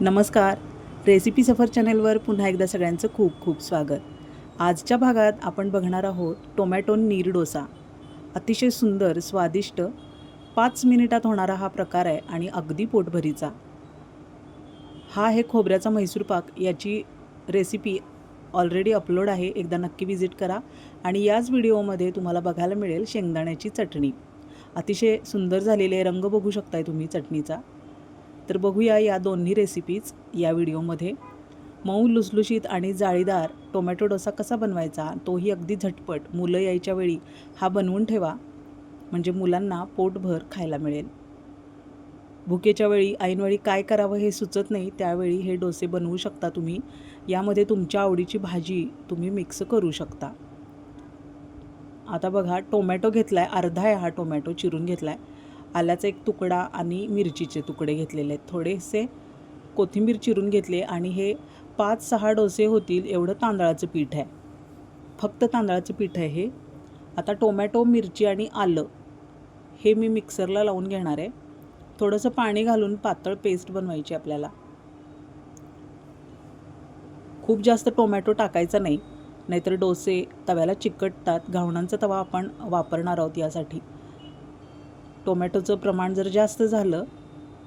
नमस्कार. रेसिपी सफर चॅनेलवर पुन्हा एकदा सगळ्यांचं खूप खूप स्वागत. आजच्या भागात आपण बघणार आहोत टोमॅटो नीर डोसा. अतिशय सुंदर स्वादिष्ट पाच मिनिटात होणारा हा प्रकार आहे आणि अगदी पोटभरीचा. हा आहे खोबऱ्याचा म्हैसूर पाक. याची रेसिपी ऑलरेडी अपलोड आहे. एकदा नक्की विजिट करा आणि याच व्हिडिओमध्ये तुम्हाला बघायला मिळेल शेंगदाण्याची चटणी. अतिशय सुंदर झालेले रंग बघू शकताय तुम्ही चटणीचा. तर बघूया या दोन्ही रेसिपीज या व्हिडिओमध्ये मऊ लुसलुशीत आणि जाळीदार टोमॅटो डोसा कसा बनवायचा तोही अगदी झटपट. मुलं यायच्या वेळी हा बनवून ठेवा म्हणजे मुलांना पोटभर खायला मिळेल. भुकेच्या वेळी ऐनवेळी काय करावं हे सुचत नाही त्यावेळी हे डोसे बनवू शकता तुम्ही. यामध्ये तुमच्या आवडीची भाजी तुम्ही मिक्स करू शकता. आता बघा टोमॅटो घेतला आहे अर्धा आहे हा टोमॅटो चिरून घेतला आहे आल्याचा एक तुकडा आणि मिरचीचे तुकडे घेतलेले आहेत. थोडेसे कोथिंबीर चिरून घेतले आणि हे पाच सहा डोसे होतील एवढं तांदळाचं पीठ आहे. फक्त तांदळाचं पीठ आहे हे. आता टोमॅटो मिरची आणि आलं हे मी मिक्सरला लावून घेणार आहे. थोडंसं पाणी घालून पातळ पेस्ट बनवायची आपल्याला. खूप जास्त टोमॅटो टाकायचा नाही नाहीतर डोसे तव्याला चिकटतात. घावणांचा तवा आपण वापरणार आहोत यासाठी. टोमॅटोचं प्रमाण जर जास्त झालं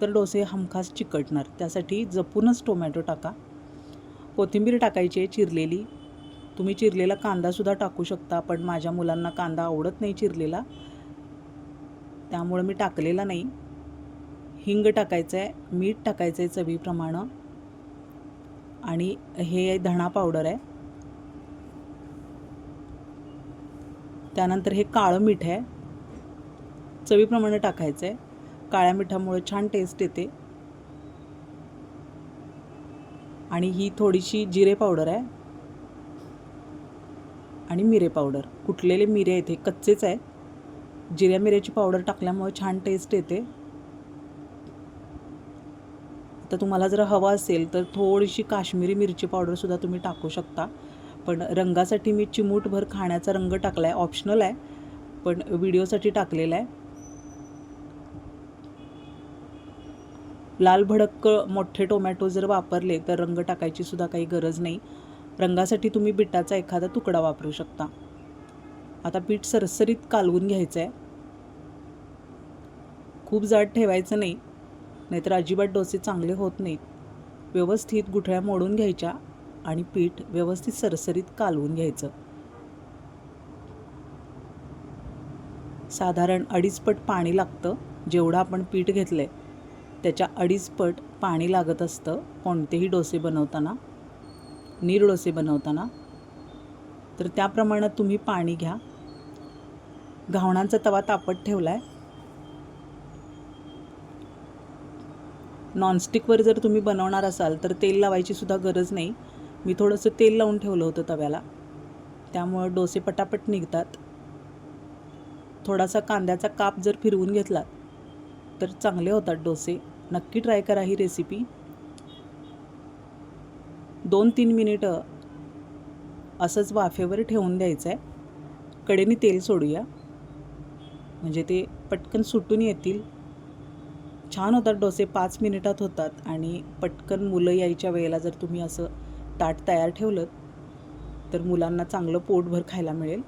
तर डोसे हमखास चिकटणार. त्यासाठी जपूनच टोमॅटो टाका. कोथिंबीर टाकायची आहे चिरलेली. तुम्ही चिरलेला कांदासुद्धा टाकू शकता पण माझ्या मुलांना कांदा आवडत नाही चिरलेला. त्यामुळं मी टाकलेला नाही. हिंग टाकायचं आहे मीठ टाकायचं आहे चवीप्रमाणं. आणि हे धणा पावडर आहे. त्यानंतर हे काळं मीठ आहे. चवीप्रमाणे टाकायचं आहे काळ्या मिठामुळे छान टेस्ट येते. आणि ही थोडीशी जिरे पावडर आहे. आणि मिरे पावडर कुटलेले मिरे येते कच्चेच आहे जिऱ्या मिऱ्याची पावडर टाकल्यामुळे छान टेस्ट येते. आता तुम्हाला जर हवा असेल तर थोडीशी काश्मीरी मिरची पावडरसुद्धा तुम्ही टाकू शकता. पण रंगासाठी मी चिमूटभर खाण्याचा रंग टाकला आहे ऑप्शनल आहे. पण व्हिडिओसाठी टाकलेला आहे. लाल भडक्क मोठे टोमॅटो जर वापरले तर रंग टाकायची सुद्धा काही गरज नाही. रंगासाठी तुम्ही बिटाचा एखादा तुकडा वापरू शकता. आता पीठ सरसरीत कालवून घ्यायचं आहे खूप जाड ठेवायचं नाही नाहीतर अजिबात डोसे चांगले होत नाहीत. व्यवस्थित गुठळ्या मोडून घ्यायच्या आणि पीठ व्यवस्थित सरसरीत कालवून घ्यायचं. साधारण अडीचपट पाणी लागतं जेवढं आपण पीठ घेतलं आहे त्याच्या अडीचपट पाणी लागत असतं कोणतेही डोसे बनवताना नीर डोसे बनवताना. तर त्या प्रमाणात तुम्ही पाणी घ्या. घावणांचा तवा तापत ठेवला आहे नॉनस्टिकवर जर तुम्ही बनवणार असाल तर तेल लावायची सुद्धा गरज नाही. मी थोडंसं तेल लावून ठेवलं होतं तव्याला. त्यामुळं डोसे पटापट निघतात. थोडासा कांद्याचा काप जर फिरवून घेतलात तर चांगले होतात डोसे. नक्की ट्राय करा ही रेसिपी दोन तीन मिनिटं असंच वाफेवर ठेवून द्यायचं आहे कडेने तेल सोडूया. म्हणजे ते पटकन सुटून येतील. छान होतात डोसे पाच मिनिटात होतात आणि पटकन मुलं यायच्या वेळेला जर तुम्ही असं ताट तयार ठेवलं तर मुलांना चांगलं पोटभर खायला मिळेल.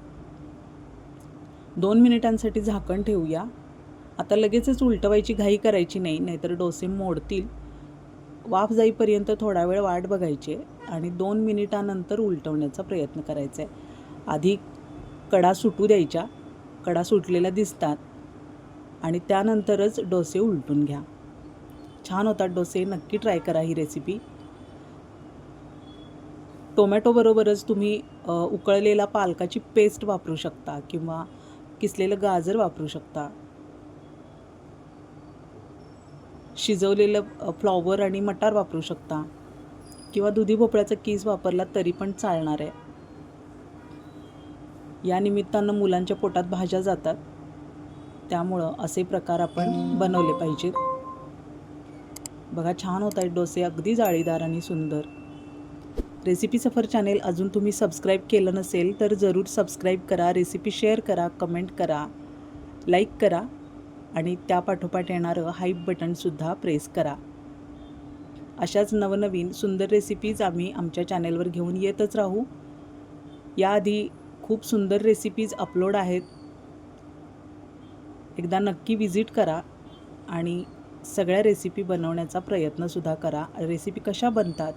दोन मिनिटांसाठी झाकण ठेवूया. आता लगेचच उलटवायची घाई करायची नाही नाहीतर डोसे मोडतील. वाफ जाईपर्यंत थोडा वेळ वाट बघायची आणि दोन मिनिटानंतर उलटवण्याचा प्रयत्न करायचा आहे. आधी कडा सुटू द्यायच्या कडा सुटलेल्या दिसतात आणि त्यानंतरच डोसे उलटून घ्या. छान होतात डोसे नक्की ट्राय करा ही रेसिपी. टोमॅटोबरोबरच तुम्ही उकळलेला पालकाची पेस्ट वापरू शकता किंवा किसलेलं गाजर वापरू शकता. शिजवलेलं फ्लॉवर आणि मटार वापरू शकता. किंवा दुधी भोपळ्याचा कीस वापरला तरी पण चालणार आहे. या निमित्तानं मुलांच्या पोटात भाज्या जातात. त्यामुळं असे प्रकार आपण बनवले पाहिजेत. बघा छान होत आहेत डोसे अगदी जाळीदार आणि सुंदर. रेसिपी सफर चॅनेल अजून तुम्ही सबस्क्राईब केलं नसेल तर जरूर सबस्क्राईब करा रेसिपी शेअर करा कमेंट करा लाईक करा. आणि त्या पाठोपाठ येणारं हाईप बटनसुद्धा प्रेस करा. अशाच नवनवीन सुंदर रेसिपीज आम्ही आमच्या चॅनेलवर घेऊन येतच राहू. याआधी खूप सुंदर रेसिपीज अपलोड आहेत. एकदा नक्की विजिट करा आणि सगळ्या रेसिपी बनवण्याचा प्रयत्नसुद्धा करा. रेसिपी कशा बनतात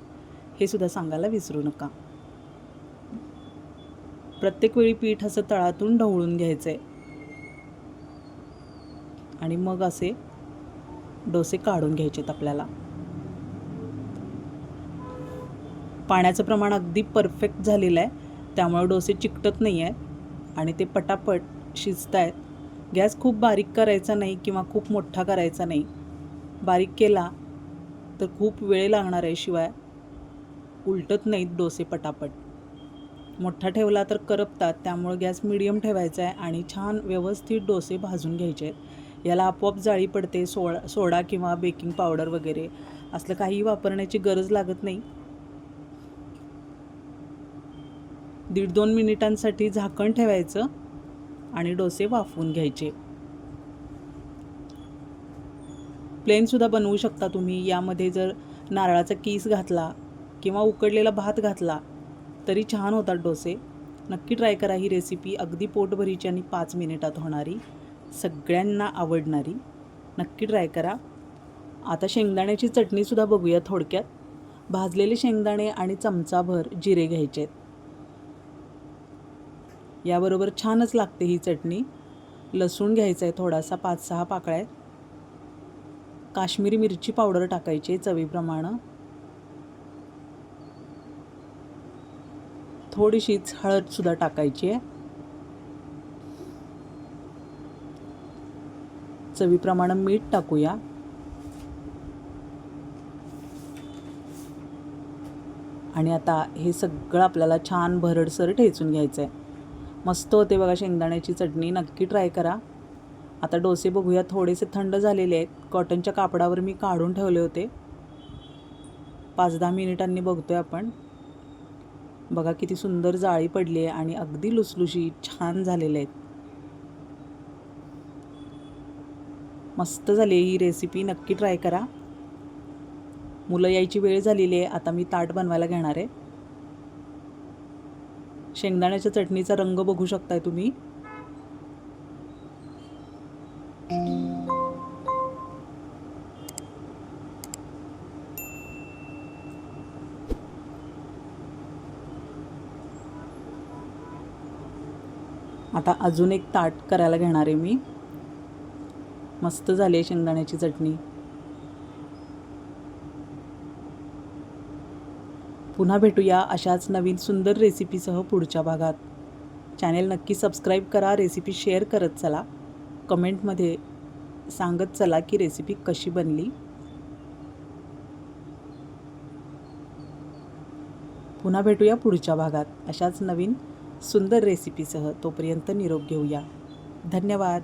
हे सुद्धा सांगायला विसरू नका. प्रत्येक वेळी पीठ असं तळातून ढवळून घ्यायचं आहे आणि मग असे डोसे काढून घ्यायचेत आपल्याला. पाण्याचं प्रमाण अगदी परफेक्ट झालेलं आहे. त्यामुळे डोसे चिकटत नाही आहेत आणि ते पटापट शिजत आहेत गॅस खूप बारीक करायचा नाही किंवा खूप मोठा करायचा नाही. बारीक केला तर खूप वेळ लागणार आहे शिवाय. उलटत नाहीत डोसे पटापट. मोठा ठेवला तर करपतात त्यामुळे गॅस मिडियम ठेवायचा आहे आणि छान व्यवस्थित डोसे भाजून घ्यायचे आहेत याला आपोआप जाळी पडते सोळा सोडा किंवा बेकिंग पावडर वगैरे. असलं काही वापरण्याची गरज लागत नाही. दीड दोन मिनिटांसाठी झाकण ठेवायचं आणि डोसे वाफवून घ्यायचे. प्लेनसुद्धा बनवू शकता तुम्ही. यामध्ये जर नारळाचा कीस घातला किंवा उकडलेला भात घातला तरी छान होतात डोसे. नक्की ट्राय करा ही रेसिपी अगदी पोटभरीची आणि पाच मिनिटात होणारी. सगळ्यांना आवडणारी नक्की ट्राय करा. आता शेंगदाण्याची चटणीसुद्धा बघूया थोडक्यात. भाजलेले शेंगदाणे आणि चमचाभर जिरे घ्यायचे आहेत. याबरोबर छानच लागते ही चटणी. लसूण घ्यायचा आहे थोडासा पाच सहा पाकळ्या काश्मीरी मिरची पावडर टाकायची चवीप्रमाणे. थोडीशीच हळदसुद्धा टाकायची आहे. चवीप्रमाणे मीठ टाकूया. आणि आता हे सगळं आपल्याला छान भरडसर ठेचून घ्यायचं आहे मस्त होते बघा शेंगदाण्याची चटणी नक्की ट्राय करा. आता डोसे बघूया थोडेसे थंड झालेले आहेत. कॉटनच्या कापडावर मी काढून ठेवले होते. पाच दहा मिनिटांनी बघतोय आपण. बघा किती सुंदर जाळी पडली आहे आणि अगदी लुसलुशी छान झालेले आहेत. मस्त झाली ही रेसिपी नक्की ट्राय करा. मुलं यायची वेळ झालेली आहे आता मी ताट बनवायला घेणार आहे. शेंगदाण्याच्या चटणीचा रंग बघू शकताय तुम्ही. आता अजून एक ताट करायला घेणार आहे मी. मस्त झाली आहे शेंगदाण्याची चटणी. पुन्हा भेटूया अशाच नवीन सुंदर रेसिपीसह पुढच्या भागात. चॅनेल नक्की सबस्क्राईब करा रेसिपी शेअर करत चला. कमेंटमध्ये सांगत चला की रेसिपी कशी बनली. पुन्हा भेटूया पुढच्या भागात अशाच नवीन सुंदर रेसिपीसह तोपर्यंत निरोप घेऊया. धन्यवाद.